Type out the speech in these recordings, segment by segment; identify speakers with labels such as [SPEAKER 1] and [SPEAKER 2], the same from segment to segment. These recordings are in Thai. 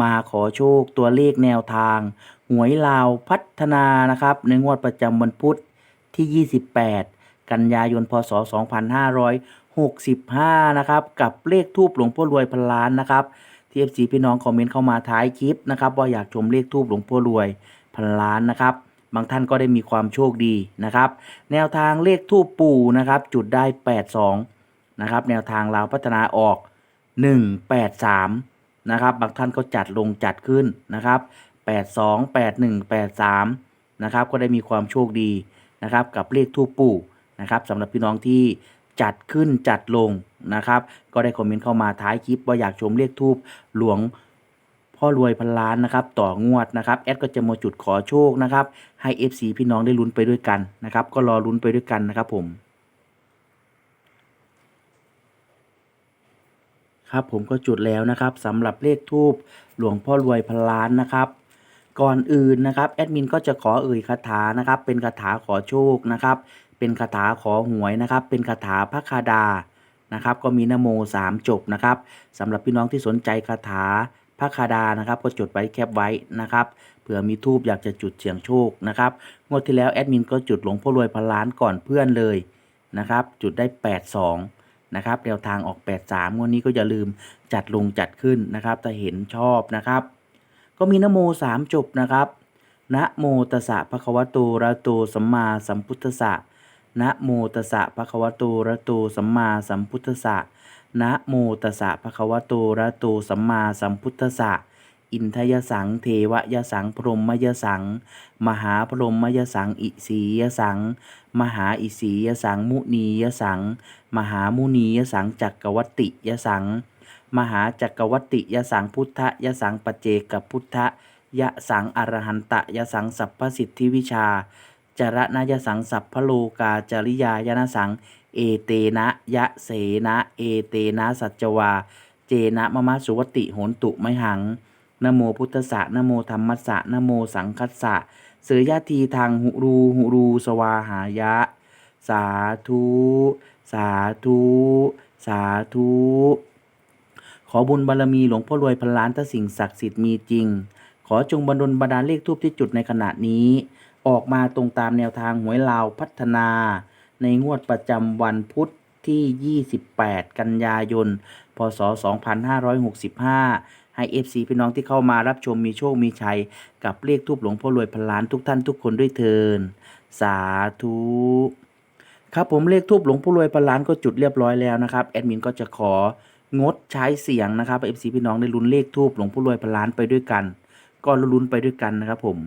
[SPEAKER 1] มาขอโชคตัวเลขแนวทาง หวยลาวพัฒนานะครับ ในงวดประจำวันพุธที่ 28 กันยายนพศ 2565 นะครับ กับเลขทูบหลวงพ่อรวยพันล้านนะครับที่ FC พี่น้องคอมเมนต์เข้ามาท้ายคลิปนะครับว่าอยากชมเลขทูบหลวงพ่อรวยพันล้านนะครับ บางท่านก็ได้มีความโชคดีนะครับ แนวทางเลขทูปปู่นะครับ จุดได้ 82 นะครับ แนวทางลาวพัฒนาออก 183 นะครับ บางท่านก็จัดลงจัดขึ้นนะครับ 82 81 83 นะครับ ก็ได้มีความโชคดีนะครับ กับเลขทูปปู่นะครับสำหรับพี่น้องที่จัดขึ้นจัดลงนะครับ ก็ได้คอมเมนต์เข้ามาท้ายคลิปว่าอยากชมเลขทูปหลวงพ่อรวยพันล้านนะครับต่องวดนะครับแอดก็จะมาจุดขอโชคนะครับให้ FC พี่น้องได้ลุ้นไปด้วยกันนะครับ ก็รอลุ้นไปด้วยกันนะครับผม ครับผมก็จุดแล้วนะครับสำหรับเลขทูปหลวงพ่อรวยพันล้านนะครับ ก่อนอื่นนะครับแอดมินก็จะขอเอ่ยคาถานะครับ เป็นคาถาขอโชคนะครับ เป็นคาถาขอหวยนะครับ เป็นคาถาพระคาดานะครับ ก็มีนโมสามจบนะครับสำหรับพี่น้องที่สนใจคาถาพระคาดานะครับ ก็จดไว้แคปไว้นะครับเผื่อมีทูบอยากจะจุดเสี่ยงโชคนะครับงวดที่แล้วแอดมินก็จุดหลวงพ่อรวยพันล้านก่อนเพื่อนเลยนะครับ จุดได้ 82 นะครับแนวทางออก 83งวดนี้ก็อย่าลืมจัดลงจัดขึ้นนะครับถ้าเห็นชอบนะครับ ก็มีนโมสามจบนะครับนะโมตัสสะภะคะวะโตอะระหะโตสัมมาสัมพุทธสะนะโมตัสสะภะคะวะโตอะระหะโตสัมมาสัมพุทธสะนะโมตัสสะภะคะวะโตอะระหะโตสัมมาสัมพุทธะ อินทยสัง เทวะยสัง พรหมยสัง มหาพรหมยสัง อิสียสัง มหาอิสียสัง มุนียสัง มหามุนียสัง จักกวัติยสัง มหาจักรวัติยสัง พุทธยสัง ปเจกพุทธยสัง อรหันตยสัง สัพพสิทธิวิชา จรณยสัง สัพพโลกาจริยายนสัง เอเตนะยะเสนะ เอเตนะ สัจจวา เจนะมะมะสุวติโหนตุไมหัง นโมพุทธสะนโมธรรมัสะนโมสังคัสสะเสยยทีทางหุรูหุรูสวาหายะ สาธุ สาธุ สาธุ ขอบุญบารมีหลวงพ่อรวยพันล้านถ้าสิ่งศักดิ์สิทธิ์มีจริง ขอจงบันดลบันดาลเลขทูปที่จุดในขณะนี้ ออกมาตรงตามแนวทางหวยลาวพัฒนา ในงวดประจำวันพุธที่ 28 กันยายน พศ 2565 ให้ FC พี่น้องที่เข้ามารับชมมีโชคมีชัย กับเลขทูบหลวงพ่อรวยพันล้านทุกท่านทุกคนด้วยเทินสาธุครับผมเลขทูบหลวงพ่อรวยพันล้านก็จุดเรียบร้อยแล้วนะครับแอดมินก็จะของดใช้เสียงนะครับเอฟซีพี่น้องได้ลุ้นเลขทูบหลวงพ่อรวยพันล้านไปด้วยกัน ก็ลุ้นไปด้วยกันนะครับผม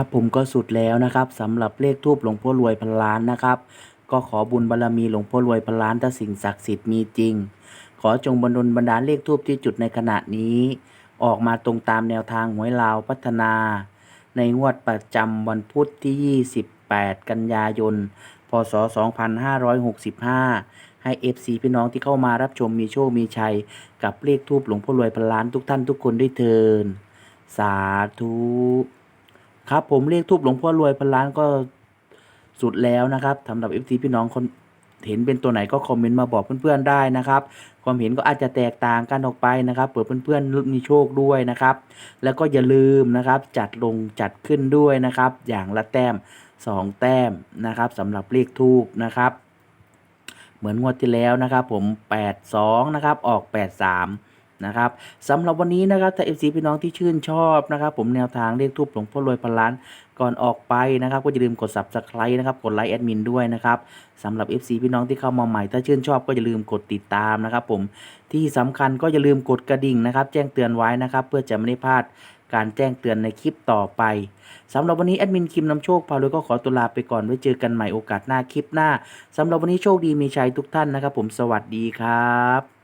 [SPEAKER 1] ครับผมก็สุดแล้วนะครับสำหรับเลขทูปหลวงพ่อรวยพันล้านนะครับ ก็ขอบุญบารรมีหลวงพ่อรวยพันล้านถ้าสิ่งศักดิ์สิทธิ์มีจริง ขอจงบันดลบันดาลเลขทูปที่จุดในขณะนี้ ออกมาตรงตามแนวทางหวยลาวพัฒนา ในงวดประจำวันพุธที่ 28 กันยายน พศ 2565 ให้ FC พี่น้องที่เข้ามารับชมมีโชคมีชัย กับเลขทูปหลวงพ่อรวยพันล้านทุกท่านทุกคนด้วยเทินสาธุ ครับผมเลขทูปหลวงพ่อรวยพันล้านก็สุดแล้วนะครับสำหรับ FC พี่น้องคนเห็นเป็นตัวไหนก็คอมเมนต์มาบอกเพื่อนๆได้นะครับ ความเห็นก็อาจจะแตกต่างกันออกไปนะครับเผื่อเพื่อนๆมีโชคด้วยนะครับ แล้วก็อย่าลืมนะครับจัดลงจัดขึ้นด้วยนะครับ อย่างละแต้ม 2 แต้มนะครับสำหรับเลขทูปนะครับ เหมือนงวดที่แล้วนะครับ ผม 82 นะครับออก 83 นะครับสำหรับวันนี้นะครับถ้า FC พี่น้องที่ชื่นชอบนะครับ ผมแนวทางเลขทูปหลวงพ่อรวยพันล้านก่อนออกไปนะครับ ก็อย่าลืมกด subscribe นะครับกดไลค์แอดมินด้วยนะครับสำหรับ FC พี่น้องที่เข้ามาใหม่ ถ้าชื่นชอบก็อย่าลืมกดติดตามนะครับ ผมที่สำคัญก็อย่าลืมกดกระดิ่งนะครับ แจ้งเตือนไว้นะครับ เพื่อจะไม่ได้พลาดการแจ้งเตือนในคลิปต่อไปสำหรับวันนี้แอดมินคิมนำโชคพาเลยก็ขอตัวลาไปก่อนไว้เจอกันใหม่โอกาสหน้าคลิปหน้าสำหรับวันนี้โชคดีมีชัยทุกท่านนะครับ ผมสวัสดีครับ